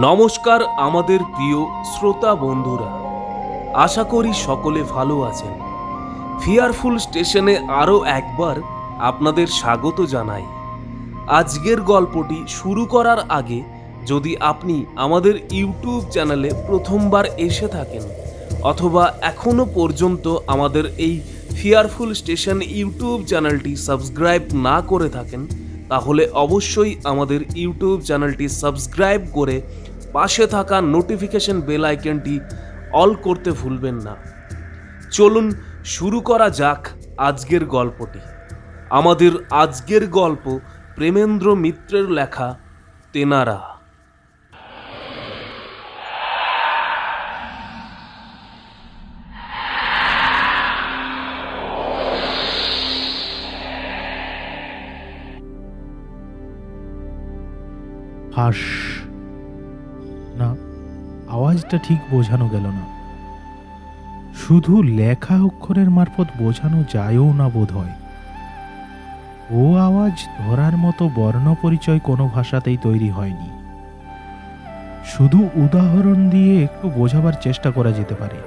নমস্কার আমাদের প্রিয় শ্রোতা বন্ধুরা। আশা করি সকলে ভালো আছেন। ফিয়ারফুল স্টেশনে আরও একবার আপনাদের স্বাগত জানাই। আজকের গল্পটি শুরু করার আগে যদি আপনি আমাদের ইউটিউব চ্যানেলে প্রথমবার এসে থাকেন, অথবা এখনও পর্যন্ত আমাদের এই ফিয়ারফুল স্টেশন ইউটিউব চ্যানেলটি সাবস্ক্রাইব না করে থাকেন তাহলে অবশ্যই আমাদের ইউটিউব চ্যানেলটি সাবস্ক্রাইব করে পাশে থাকা নোটিফিকেশন বেল আইকনটি অল করতে ভুলবেন না। চলুন শুরু করা যাক আজকের গল্পটি। আমাদের আজকের গল্প প্রেমেন্দ্র মিত্রের লেখা, তেনারা। হাস না, আওয়াজটা ঠিক বোঝানো গেল না। শুধু লেখা অক্ষরের মারফত বোঝানো যায়ও না বোধ হয় ও আওয়াজ ধরার মতো বর্ণ পরিচয় কোনো ভাষাতেই তৈরি হয়নি। শুধু উদাহরণ দিয়ে একটু বোঝাবার চেষ্টা করা যেতে পারে।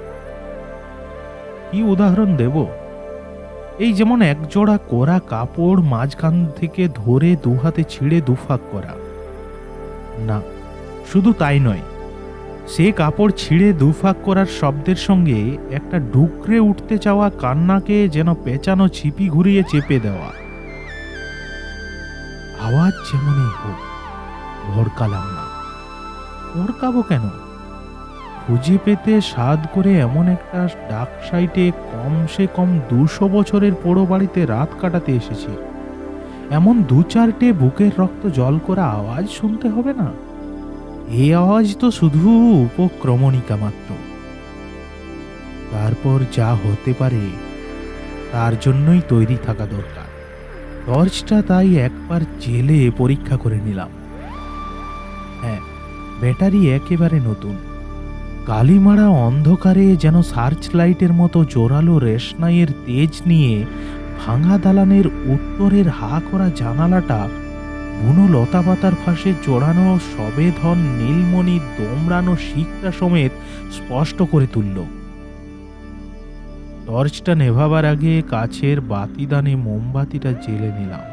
কি উদাহরণ দেব? এই যেমন একজোড়া করা কাপড় মাঝখান থেকে ধরে দুহাতে ছিঁড়ে দুফাক করা। না, শুধু তাই নয়, সে কাপড় ছিঁড়ে দুফাক করার শব্দের সঙ্গে একটা ডুকরে উঠতে চাওয়া কান্নাকে যেন পেঁচানো ছিপি ঘুরিয়ে চেপে দেওয়া। আওয়াজ যেমনই হোক, ভরকালাম না। ভরকাবো কেন? খুঁজে পেতে স্বাদ করে এমন একটা ডাক সাইটে কমসে কম দুশো বছরের পোড়ো বাড়িতে রাত কাটাতে এসেছি। এমন দু চারটে বুকের রক্ত জল করা আওয়াজ শুনতে হবে না। এ আওয়াজ তো শুধু উপক্রমণিকা মাত্র। তারপর যা হতে পারে, তার জন্যই তৈরি থাকা দরকার। টর্চটা তাই একবার জেলে পরীক্ষা করে নিলাম। হ্যাঁ ব্যাটারি একেবারে নতুন। কালিমারা অন্ধকারে যেন সার্চ লাইটের মতো জোরালো রেশনাইয়ের তেজ নিয়ে ভাঙা দালানের উত্তরের হা করা জানালাটা বুনো লতাপাতার ফাঁসে জোড়ানো সবেধন নীলমণি দোমড়ানো শিকটা সমেত স্পষ্ট করে তুলল। টর্চটা নেভাবার আগে কাছের বাতিদানে মোমবাতিটা জেলে নিলাম।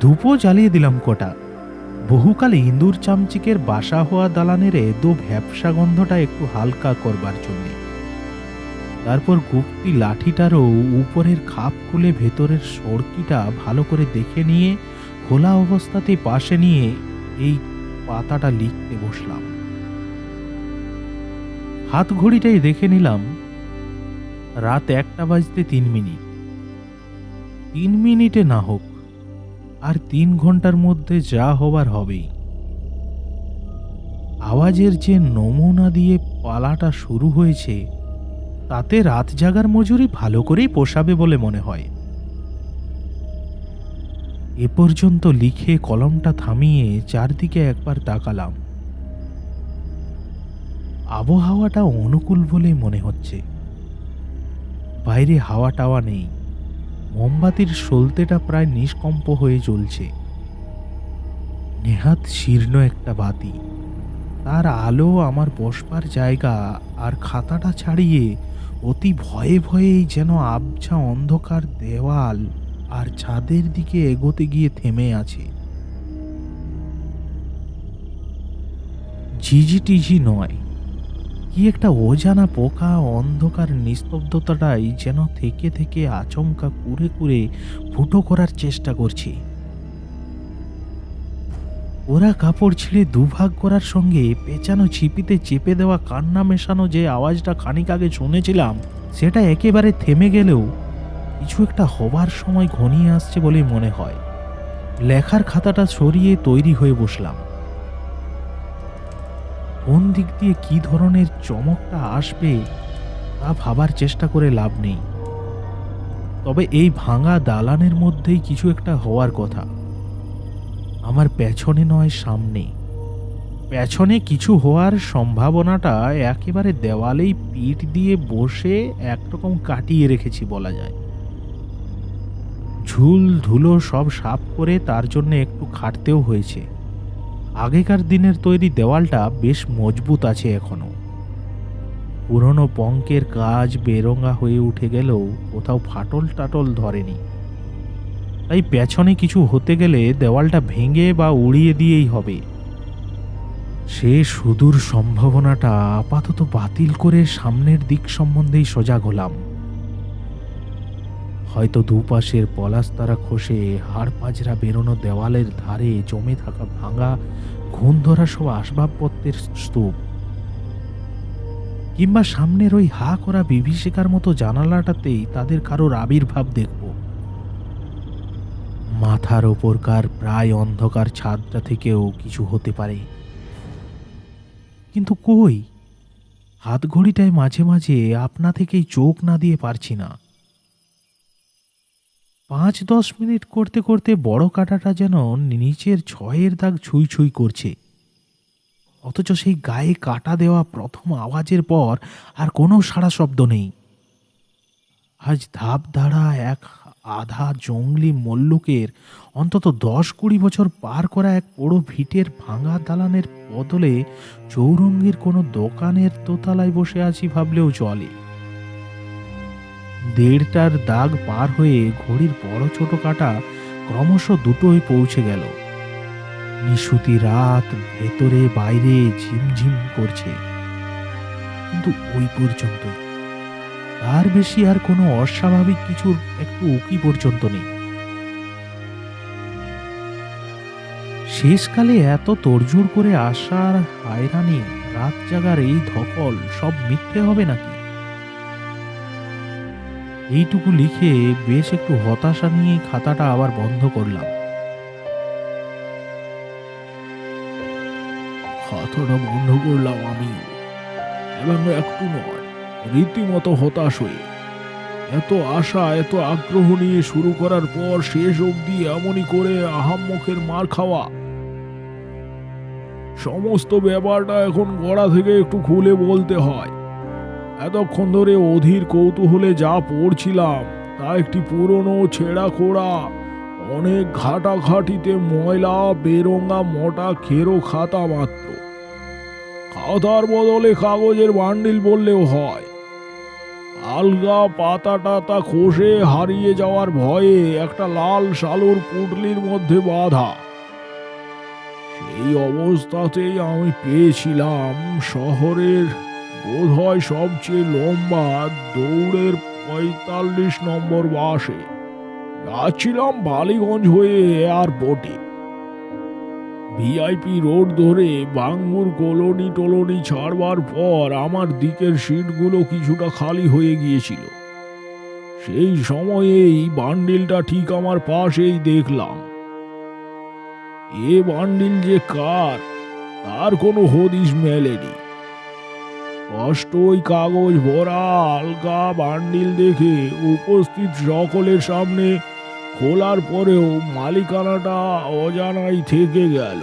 ধূপও জ্বালিয়ে দিলাম কটা। বহুকালে ইন্দুর চামচিকের বাসা হওয়া দালানের এদো ভ্যাবসা গন্ধটা একটু হালকা করবার জন্যে। তারপর গুপ্তি লাঠিটারও উপরের খাপ খুলে ভেতরের সড়কিটা ভালো করে দেখে নিয়ে খোলা অবস্থাতে পাশে নিয়ে এই পাতাটা লিখতে বসলাম। হাত ঘড়িটাই দেখে নিলাম, রাত একটা বাজতে তিন মিনিট। তিন মিনিটে না হোক, আর তিন ঘণ্টার মধ্যে যা হবার হবেই। আওয়াজের যে নমুনা দিয়ে পালাটা শুরু হয়েছে তাতে রাত জাগার মজুরি ভালো করেই পোষাবে বলে মনে হয়। এ পর্যন্ত লিখে কলমটা থামিয়ে চারদিকে একবার তাকালাম। আবহাওয়াটা অনুকূল বলে মনে হচ্ছে। বাইরে হাওয়া টাওয়া নেই। মোমবাতির সলতেটা প্রায় নিষ্কম্প হয়ে জ্বলছে। নেহাত শীর্ণ একটা বাতি। তার আলো আমার বসবার জায়গা আর খাতাটা ছাড়িয়ে অতি ভয়ে ভয়েই যেন আবছা অন্ধকার দেওয়াল আর ছাদের দিকে এগোতে গিয়ে থেমে আছে। ঝিঝি টিঝি নয়, কি একটা অজানা পোকা অন্ধকার নিস্তব্ধতাটাই যেন থেকে থেকে আচমকা কুরে কুরে ফুটো করার চেষ্টা করছে। ওরা কাপড় ছিঁড়ে দুভাগ করার সঙ্গে পেঁচানো ছিপিতে চেপে দেওয়া কান্না মেশানো যে আওয়াজটা খানিক আগে শুনেছিলাম, সেটা একেবারে থেমে গেলেও কিছু একটা হবার সময় ঘনিয়ে আসছে বলে মনে হয়। লেখার খাতাটা সরিয়ে তৈরি হয়ে বসলাম। কোন দিক দিয়ে কি ধরনের চমকটা আসবে তা ভাবার চেষ্টা করে লাভ নেই। তবে এই ভাঙা দালানের মধ্যেই কিছু একটা হওয়ার কথা। আমার পেছনে নয়, সামনে। পেছনে কিছু হওয়ার সম্ভাবনাটা একেবারে দেওয়ালেই পিঠ দিয়ে বসে একরকম কাটিয়ে রেখেছি বলা যায়। ঝুল ধুলো সব সাফ করে তার জন্য একটু খাটতেও হয়েছে। আগেকার দিনের তৈরি দেওয়ালটা বেশ মজবুত আছে এখনও। পুরনো পঙ্কের কাজ বেরঙা হয়ে উঠে গেলেও কোথাও ফাটল টাটল ধরেনি। তাই পেছনে কিছু হতে গেলে দেওয়ালটা ভেঙে বা উড়িয়ে দিয়েই হবে। সে সুদূর সম্ভাবনাটা আপাতত বাতিল করে সামনের দিক সম্বন্ধেই সজাগ হলাম। হয়তো দুপাশের পলাস্তারা খসে হাড় পাজরা বেরোনো দেওয়ালের ধারে জমে থাকা ভাঙা ঘুণ ধরা সব আসবাবপত্রের স্তূপ। কিংবা সামনের ওই হা করা বিভীষিকার মতো জানালাটাতেই তাদের কারোর আবির্ভাব দেখব মাথার ওপরকার প্রায় অন্ধকার ছাদটা থেকেও কিছু হতে পারে। কিন্তু কই? হাত ঘড়িটায় মাঝে মাঝে আপনা থেকেই চোখ না দিয়ে পারছি না। পাঁচ দশ মিনিট করতে করতে বড় কাঁটাটা যেন নিচের ছয়ের দাগ ছুঁই ছুঁই করছে। অথচ সেই গায়ে কাটা দেওয়া প্রথম আওয়াজের পর আর কোনো সাড়া শব্দ নেই। আজ ধাপ ধারা এক আধা জঙ্গলি মল্লুকের অন্তত দশ কুড়ি বছর পার করা এক পোড়ো ভিটের ভাঙা দালানের বদলে চৌরঙ্গির কোনো দোকানের দোতলায় বসে আছি ভাবলেও চলে। দেড়টার দাগ পার হয়ে ঘড়ির বড় ছোট কাটা ক্রমশ দুটোই পৌঁছে গেল। নিশুতি রাত ভেতরে বাইরে ঝিমঝিম করছে। কিন্তু ওই পর্যন্তই। তার বেশি আর কোনো অস্বাভাবিক কিছুর একটু উকি পর্যন্ত নেই। শেষকালে এত তোড়জোড় করে আসার হায়রানি, রাত জাগার এই ধকল, সব মিথ্যে হবে নাকি? এইটুকু লিখে বেশ একটু হতাশা নিয়ে খাতাটা আবার বন্ধ করলাম। খাতাটা বন্ধ করলাম আমি এবং একটু নয়। রীতিমতো হতাশ হয়ে। এত আশা, এত আগ্রহ নিয়ে শুরু করার পর শেষ অবধি এমনই করে আহাম্মকের মার খাওয়া। সমস্ত ব্যাপারটা এখন গড়া থেকে একটু খুলে বলতে হয়। এতক্ষণ ধরে অধীর কৌতূহলে যা পড়ছিলাম, তা একটি পুরনো ছেঁড়া খোড়া, অনেক ঘাটাঘাটিতে ময়লা বেরঙ্গা মোটা খেরো খাতা মাত্র। খাতার বদলে কাগজের বান্ডিল বললেও হয়। আলগা পাতা টাতা খসে হারিয়ে যাওয়ার ভয়ে একটা লাল শালুর পুটলির মধ্যে বাঁধা। সেই অবস্থাতেই আমি পেয়েছিলাম শহরের বোধহয় সবচেয়ে লম্বা দৌড়ের পঁয়তাল্লিশ নম্বর বাসে। যাচ্ছিলাম বালিগঞ্জ হয়ে এয়ারপোর্টে। ভিআইপি রোড ধরে বাঙ্গুর কলোনি টলোনি ছাড়বার পর আমার দিকের সিটগুলো কিছুটা খালি হয়ে গিয়েছিল। সেই সময়েই বান্ডিলটা ঠিক আমার পাশেই দেখলাম। এ বান্ডিল যে কার, তার কোনো হদিশ মেলেনি। কষ্ট ওই কাগজ ভরা আলগা বান্ডিল দেখে উপস্থিত সকলের সামনে খোলার পরেও মালিকানাটা অজানাই থেকে গেল।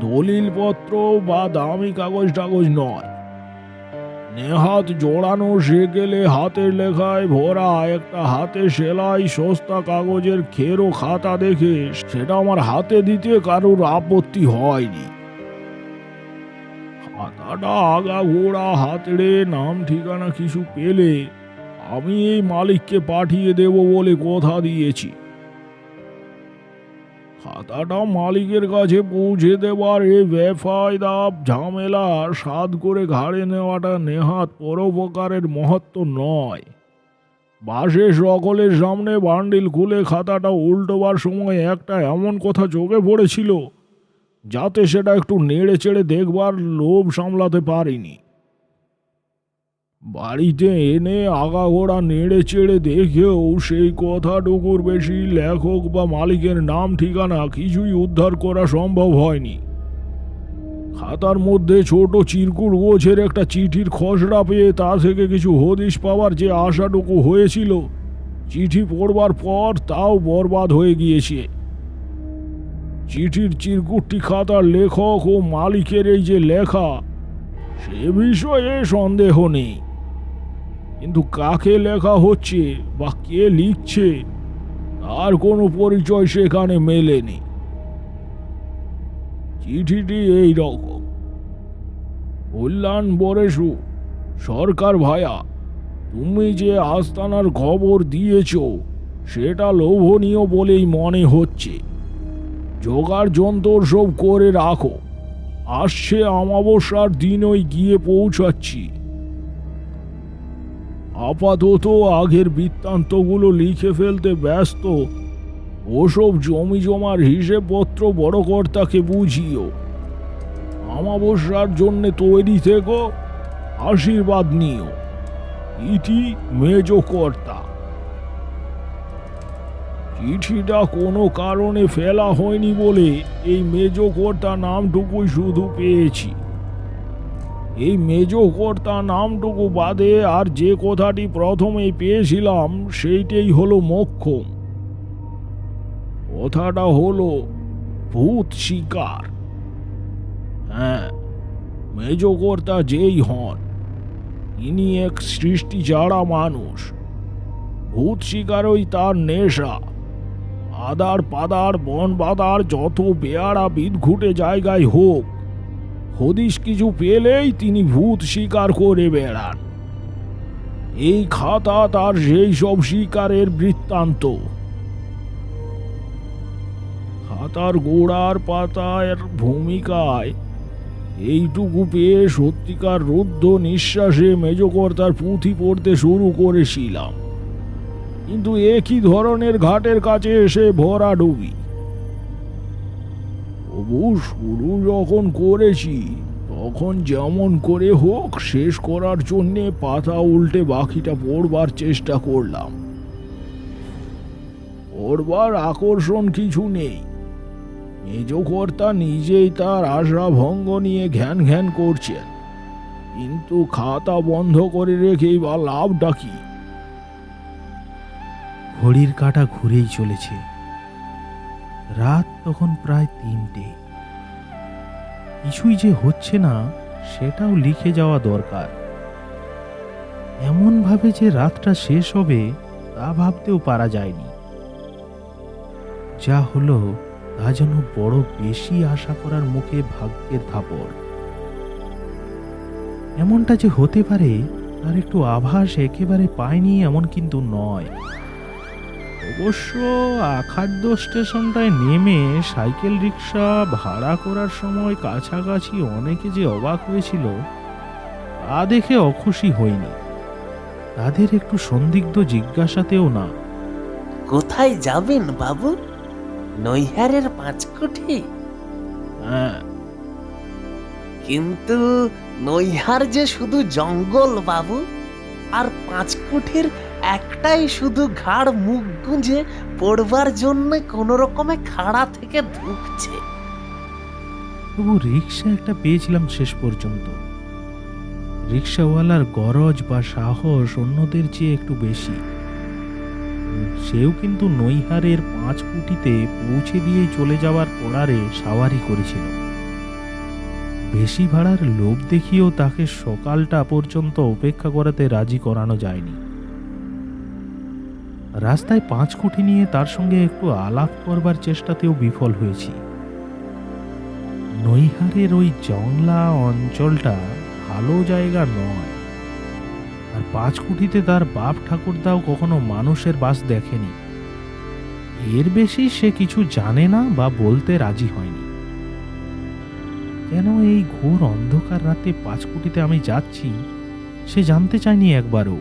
দলিলপত্র বা দামি কাগজ টাগজ নয়। নেহাত জোড়ানো সেকেলে হাতের লেখায় ভরা একটা হাতে সেলাই সস্তা কাগজের খেরো খাতা দেখে সেটা আমার হাতে দিতে কারোর আপত্তি হয়নি। খাতাটা আগা ঘোড়া হাতড়ে নাম ঠিকানা কিছু পেলে আমি এই মালিককে পাঠিয়ে দেব বলে কথা দিয়েছি। খাতাটা মালিকের কাছে পৌঁছে দেবার এই বেফায়দা, ঝামেলা সাদ করে ঘাড়ে নেওয়াটা নেহাত পরোপকারের মহত্ব নয়। বাসে সকলের সামনে বান্ডিল খুলে খাতাটা উল্টোবার সময় একটা এমন কথা চোখে পড়েছিল, যাতে সেটা একটু নেড়ে চেড়ে দেখবার লোভ সামলাতে পারিনি। বাড়িতে এনে আগাগোড়া নেড়ে চেড়ে দেখেও সেই কথাটুকুর বেশি লেখক বা মালিকের নাম ঠিকানা কিছুই উদ্ধার করা সম্ভব হয়নি। খাতার মধ্যে ছোট চিরকুট গোছের একটা চিঠির খসড়া পেয়ে তা থেকে কিছু হদিশ পাওয়ার যে আশাটুকু হয়েছিল, চিঠি পড়বার পর তাও বরবাদ হয়ে গিয়েছে। চিঠির চিরকুটটি খাতার লেখক ও মালিকের এই যে লেখা, সে বিষয়ে সন্দেহ নেই। কিন্তু কাকে লেখা হচ্ছে বা কে লিখছে, তার কোনো পরিচয় সেখানে মেলেনি। চিঠিটি এই রকম। কল্যাণ বরেশু সরকার ভায়া, তুমি যে আস্তানার খবর দিয়েছ, সেটা লোভনীয় বলেই মনে হচ্ছে। জোগাড় যন্ত্র সব করে রাখো। আসছে অমাবস্যার দিনই গিয়ে পৌঁছাচ্ছি। আপাতত আগের বৃত্তান্তগুলো লিখে ফেলতে ব্যস্ত। ওসব জমি জমার হিসেবপত্র বড় কর্তাকে বুঝিও। আমাবস্যার জন্যে তৈরি থেকো, আশীর্বাদ নিও। ইটি মেজ কর্তা। চিঠিটা কোনো কারণে ফেলা হয়নি বলে এই মেজ কর্তা নামটুকুই শুধু পেয়েছি। এই মেজ কর্তা নামটুকু বাদে আর যে কথাটি প্রথমেই পেয়েছিলাম, সেইটাই হলো মক্ষম। কথাটা হলো ভূত শিকার। হ্যাঁ মেজকর্তা যেই হন, ইনি এক সৃষ্টি যারা মানুষ। ভূত শিকারই তার নেশা। আদার পাদার বন বাদার যত বেয়ারা বিদঘুটে জায়গায় হোক হদিশ কিছু পেলেই তিনি ভূত শিকার করে বেড়ান। এই খাতা তার সেই সব শিকারের বৃত্তান্ত। খাতার গোড়ার পাতার ভূমিকায় এইটুকু পেয়ে সত্যিকার রুদ্ধ নিঃশ্বাসে মেজকর্তার পুঁথি পড়তে শুরু করেছিলাম। কিন্তু একই ধরনের ঘাটের কাছে এসে ভরা ডুবি? তবু শুরু যখন করেছি, তখন যেমন করে হোক শেষ করার জন্যে পাতা উল্টে বাকিটা পড়বার চেষ্টা করলাম। পড়বার আকর্ষণ কিছু নেই। মেজকর্তা নিজেই তার আশা ভঙ্গ নিয়ে ঘ্যান ঘ্যান করছেন। কিন্তু খাতা বন্ধ করে রেখেই বা লাভটা কি? ঘড়ির কাঁটা ঘুরেই চলেছে। রাত তখন প্রায় তিনটে। কিছুই যে হচ্ছে না, সেটাও লিখে যাওয়া দরকার। এমন ভাবে যে রাতটা শেষ হবে, তা ভাবতেও পারা যায়নি। যা হলো, তা যেন বড় বেশি আশা করার মুখে ভাগ্যের থাপড়। এমনটা যে হতে পারে, তার একটু আভাস একেবারে পায়নি এমন কিন্তু নয়। অবশ্য আখাদ্য স্টেশনটায় নেমে সাইকেল রিক্সা ভাড়া করার সময় কাছাকাছি অনেকে যে অবাক হয়েছিল তা দেখে অখুশি হয়নি তাদের একটু সন্দিগ্ধ জিজ্ঞাসাতেও না। কোথায় যাবেন বাবু? নৈহারের পাঁচ কোটি হ্যাঁ। কিন্তু নৈহার যে শুধু জঙ্গল বাবু আর পাঁচ কোটির একটাই শুধু ঘাড় মুখ গুঁজে পড়বার জন্য কোনো রকমে খাড়া থেকে ঢুকছে তবু রিক্সা একটা পেয়েছিলাম শেষ পর্যন্ত। রিক্সাওয়ালার গরজ বা সাহস অন্যদের চেয়ে একটু বেশি। সেও কিন্তু নৈহারের পাঁচ কুটিতে পৌঁছে দিয়ে চলে যাওয়ার পড়ারে সাওয়ারি করেছিল। বেশি ভাড়ার লোভ দেখিয়েও তাকে সকালটা পর্যন্ত অপেক্ষা করাতে রাজি করানো যায়নি। রাস্তায় পাঁচ কোটি নিয়ে তার সঙ্গে একটু আলাপ করবার চেষ্টাতেও বিফল হয়েছি। নৈহারের ওই জংলা অঞ্চলটা ভালো জায়গা নয়। আর পাঁচ কুটিতে তার বাপ ঠাকুরদাও কখনো মানুষের বাস দেখেনি। এর বেশি সে কিছু জানে না বা বলতে রাজি হয়নি। কেন এই ঘোর অন্ধকার রাতে পাঁচ কুটিতে আমি যাচ্ছি, সে জানতে চায়নি একবারও।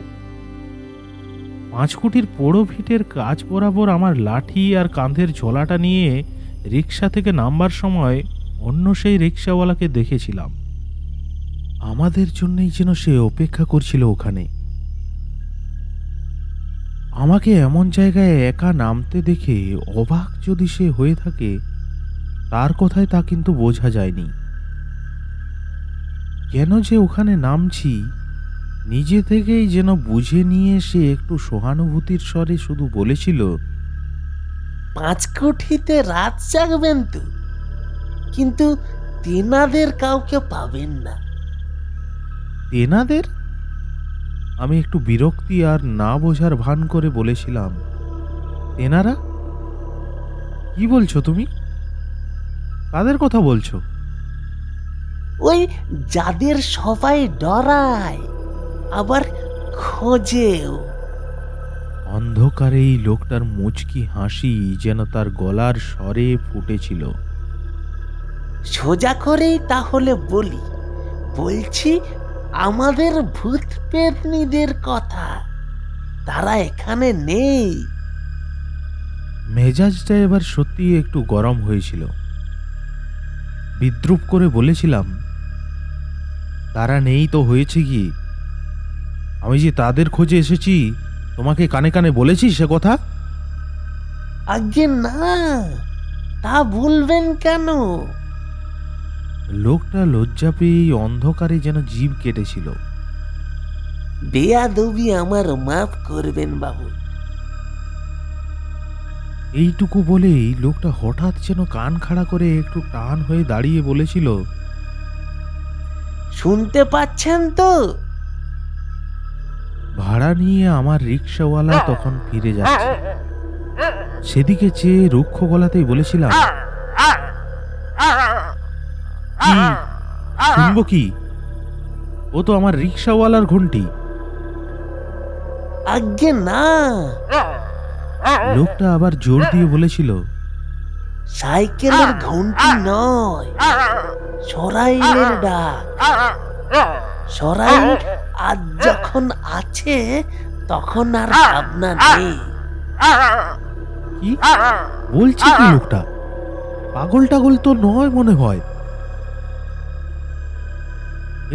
পাঁচ কোটির পোড়ো ভিটের কাজ বরাবর আমার লাঠি আর কাঁধের ঝোলাটা নিয়ে রিক্সা থেকে নামবার সময় অন্য সেই রিক্সাওয়ালাকে দেখেছিলাম। আমাদের জন্যই যেন সে অপেক্ষা করছিল ওখানে। আমাকে এমন জায়গায় একা নামতে দেখে অবাক যদি সে হয়ে থাকে, তার কথায় তা কিন্তু বোঝা যায়নি। কেন যে ওখানে নামছি নিজে থেকেই যেন বুঝে নিয়ে সে একটু সহানুভূতির স্বরে শুধু বলেছিল পাঁচ কোটিতে রাত জাগবেন তো কিন্তু তেনাদের কাউকে পাবেন না। তেনাদের? আমি একটু বিরক্তি আর না বোঝার ভান করে বলেছিলাম তেনারা? কি বলছো তুমি? কাদের কথা বলছো? ওই যাদের সবাই ডরায়। আবার খোঁজেও। অন্ধকারে এই লোকটার মুচকি হাসি যেন তার গলার স্বরে ফুটেছিল। সোজা করেই তাহলে বলি বলছি আমাদের ভূত পেতনিদের কথা তারা এখানে নেই। মেজাজটা এবার সত্যি একটু গরম হয়েছিল। বিদ্রুপ করে বলেছিলাম তারা নেই তো হয়েছে কি? আমি যে তাদের খোঁজে এসেছি তোমাকে কানে কানে বলেছি সে কথা? আগে না। তা বলবেন কেন? লোকটা লজ্জা পেয়ে এই অন্ধকারে যেন জীব কেটেছিল। বেয়াদবি আমার মাফ করবেন বাবু। এইটুকু বলেই লোকটা হঠাৎ যেন কান খাড়া করে একটু টান হয়ে দাঁড়িয়ে বলেছিল শুনতে পাচ্ছেন তো? ভাড়া নিয়ে আমার রিক্সাওয়ালা তখন ফিরে যাচ্ছে। সেদিকে চেয়ে রুক্ষ গলাতেই বলেছিলাম কি? শুনব কি? ও তো আমার রিক্সাওয়ালার ঘন্টি আগে না। লোকটা আবার জোর দিয়ে বলেছিল সাইকেলের ঘন্টি নয় সরাইলের ডাক। সরাইল আজ যখন আছে তখন আর ভাবনা নেই। কি? বলছে কি লোকটা? পাগল টাগল তো নয় মনে হয়।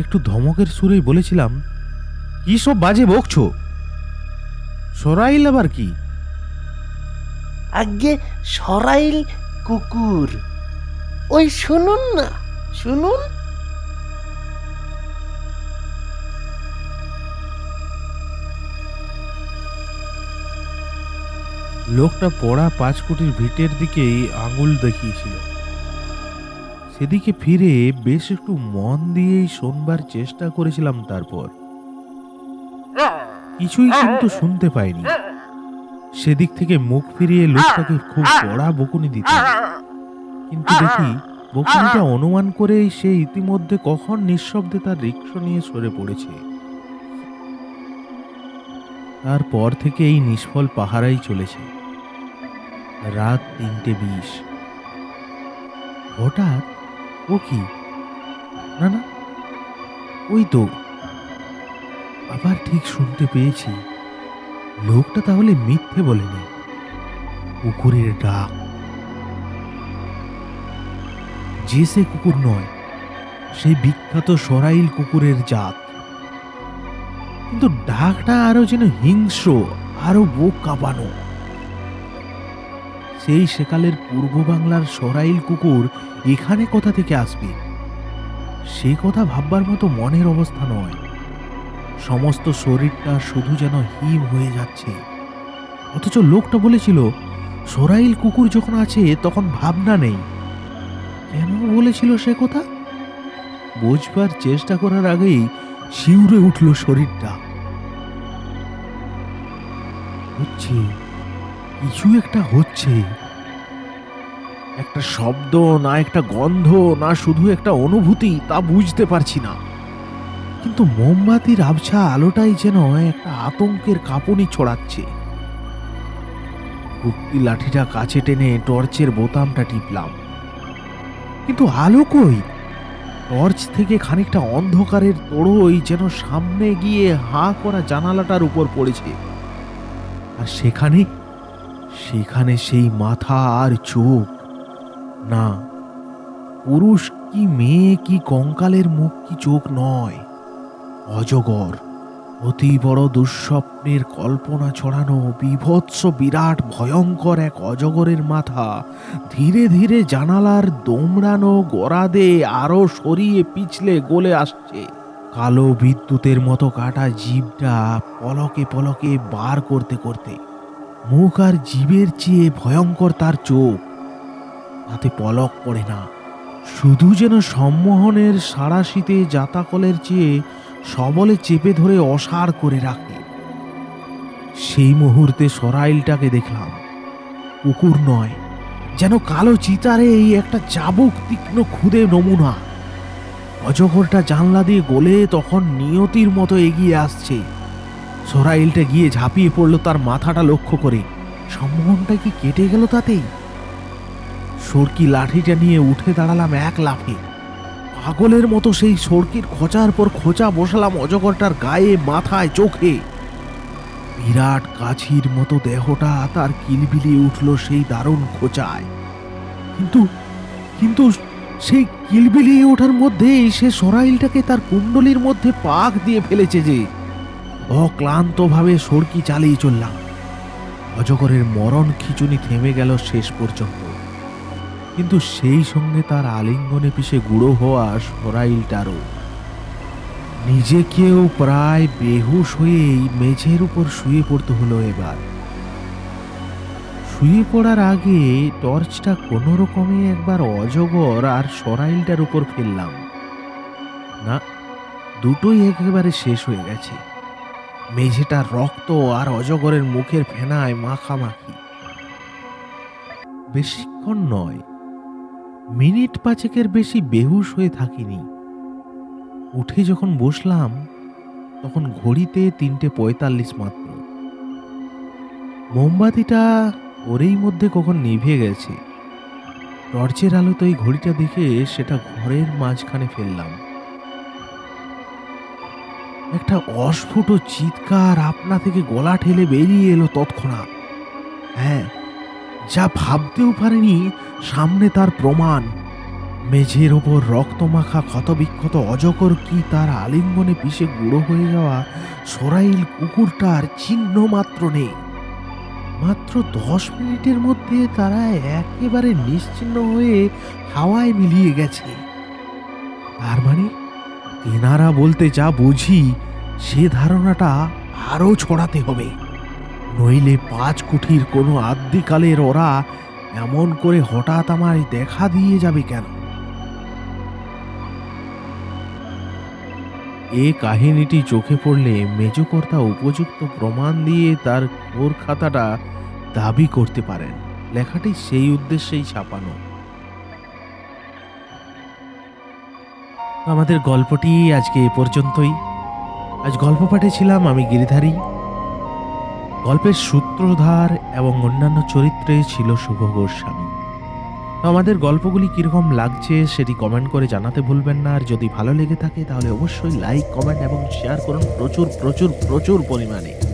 একটু ধমকের সুরেই বলেছিলাম কি সব বাজে বকছো? সরাইল আবার কি? আগে সরাইল কুকুর। ওই শুনুন না শুনুন। লোকটা পড়া পাঁচ কোটির ভিটের দিকেই আঙুল দেখিয়েছিল। সেদিকে ফিরে বেশ একটু মন দিয়েই শোনবার চেষ্টা করেছিলাম তারপর। কিছুই কিন্তু শুনতে পাইনি। সেদিক থেকে মুখ ফিরিয়ে লোকটাকে খুব কড়া বকুনি দিতাম। কিন্তু দেখি বকুনিটা অনুমান করেই সে ইতিমধ্যে কখন নিঃশব্দে তার রিক্সা নিয়ে সরে পড়েছে। তারপর থেকে এই নিষ্ফল পাহারাই চলেছে। রাত তিনটে বিশ। হঠাৎ ও কি? না না, ওই তো। আবার ঠিক শুনতে পেয়েছি। লোকটা তাহলে মিথ্যে বলেনি। কুকুরের ডাক। যে সে কুকুর নয় সেই বিখ্যাত সরাইল কুকুরের জাত। কিন্তু ডাকটা আরও যেন হিংস্র, আরও বুক কাঁপানো। সেই সেকালের পূর্ব বাংলার সরাইল কুকুর এখানে কোথা থেকে আসবে? সে কথা ভাববার মতো মনের অবস্থা নয়। সমস্ত শরীরটা শুধু যেন হিম হয়ে যাচ্ছে। অথচ লোকটা বলেছিল, সরাইল কুকুর যখন আছে তখন ভাবনা নেই। কেন বলেছিল সে কথা? বুঝবার চেষ্টা করার আগেই শিউরে উঠল শরীরটা। হচ্ছে কিছু একটা হচ্ছে। একটা শব্দ, না একটা গন্ধ, না শুধু একটা অনুভূতি, তা বুঝতে পারছি না। কিন্তু মোমবাতির আবছা আলোটাই যেন একটা আতঙ্কের কাঁপুনি ছড়াচ্ছে। কুর্তি লাঠিটা কাছে টেনে টর্চের বোতামটা টিপলাম। কিন্তু আলো কই? টর্চ থেকে খানিকটা অন্ধকারের তোড়ই যেন সামনে গিয়ে হাঁ করা জানালাটার উপর পড়েছে। আর সেখানে সেখানে সেই মাথা আর চোখ। না, পুরুষ কি মেয়ে কি কঙ্কালের মুখ কি চোখ নয়। অজগর, অতি বড় দুঃস্বপ্নের কল্পনা ছড়ানো বিভৎস বিরাট ভয়ঙ্কর এক অজগরের মাথা ধীরে ধীরে জানালার দোমড়ানো গড়াদে আরও সরিয়ে পিছলে গলে আসছে। কালো বিদ্যুতের মতো কাটা জীবটা পলকে পলকে বার করতে করতে মুখ আর জীবের চেয়ে ভয়ঙ্কর তার চোখ। তাতে পলক পড়ে না। শুধু যেন সম্মোহনের সারাশীতে জাতাকলের চেয়ে সবলে চেপে ধরে অসার করে রাখে। সেই মুহূর্তে সরাইলটাকে দেখলাম। কুকুর নয়, যেন কালো চিতারে এই একটা চাবুক তীক্ষ্ণ খুদে নমুনা। অজগরটা জানলা দিয়ে গলে তখন নিয়তির মতো এগিয়ে আসছে। সরাইলটা গিয়ে ঝাঁপিয়ে পড়ল তার মাথাটা লক্ষ্য করে। সম্মোহনটা কি কেটে গেল তাতেই? সরকি লাঠিটা নিয়ে উঠে দাঁড়ালাম এক লাফে। পাগলের মতো সেই সরকির খোঁচার পর খোঁচা বসালাম অজগরটার গায়ে, মাথায়, চোখে। বিরাট কাছির মতো দেহটা তার কিলবিলিয়ে উঠল সেই দারুণ খোঁচায়। কিন্তু কিন্তু সেই কিলবিলিয়ে ওঠার মধ্যেই সে সরাইলটাকে তার কুণ্ডলির মধ্যে পাক দিয়ে ফেলেছে যে অক্লান্তভাবে সরকি চালিয়ে চললাম। অজগরের মরণ খিচুনি থেমে গেল শেষ পর্যন্ত। কিন্তু সেই সঙ্গে তার আলিঙ্গনে পিষে গুঁড়ো হওয়া সরাইলটারও। নিজেকেও প্রায় বেহুশ হয়েই মেঝের উপর শুয়ে পড়তে হলো এবার। শুয়ে পড়ার আগে টর্চটা কোনো রকমে একবার অজগর আর সরাইলটার উপর ফেললাম। না, দুটোই একেবারে শেষ হয়ে গেছে। মেঝেটা রক্ত আর অজগরের মুখের ফেনায় মাখামাখি। বেশিক্ষণ নয়, মিনিট পাঁচেকের বেশি বেহুশ হয়ে থাকিনি। উঠে যখন বসলাম, তখন ঘড়িতে তিনটে পঁয়তাল্লিশ মাত্র। মোমবাতিটা ওরেই মধ্যে কখন নিভে গেছে। টর্চের আলোতে ওই ঘড়িটা দেখে সেটা ঘরের মাঝখানে ফেললাম। একটা অস্ফুট চিৎকার আপনা থেকে গলা ঠেলে বেরিয়ে এলো তৎক্ষণাৎ। হ্যাঁ যা ভাবতেও পারেনি, সামনে তার প্রমাণ। মেঝের ওপর রক্তমাখা ক্ষতবিক্ষত অজকর কি তার আলিঙ্গনে পিষে গুঁড়ো হয়ে যাওয়া সরাইল কুকুরটার চিহ্ন মাত্র নেই। মাত্র দশ মিনিটের মধ্যে তারা একেবারে নিশ্চিন্ন হয়ে হাওয়ায় মিলিয়ে গেছে। তার মানে তেনারা বলতে যা বুঝি, সে ধারণাটা আরও ছড়াতে হবে। নইলে পাঁচ কুঠির কোনো আদ্যিকালের ওরা এমন করে হঠাৎ আমায় দেখা দিয়ে যাবে কেন? এ কাহিনীটি চোখে পড়লে মেজকর্তা উপযুক্ত প্রমাণ দিয়ে তার ওর খাতাটা দাবি করতে পারেন। লেখাটি সেই উদ্দেশ্যেই ছাপানো। আমাদের গল্পটি আজকে এ পর্যন্তই। আজ গল্প পাঠে ছিলাম আমি গিরিধারী। গল্পের সূত্রধার এবং অন্যান্য চরিত্রে ছিল শুভ গোস্বামী। আমাদের গল্পগুলি কীরকম লাগছে সেটি কমেন্ট করে জানাতে ভুলবেন না। আর যদি ভালো লেগে থাকে তাহলে অবশ্যই লাইক কমেন্ট এবং শেয়ার করুন প্রচুর প্রচুর প্রচুর পরিমাণে।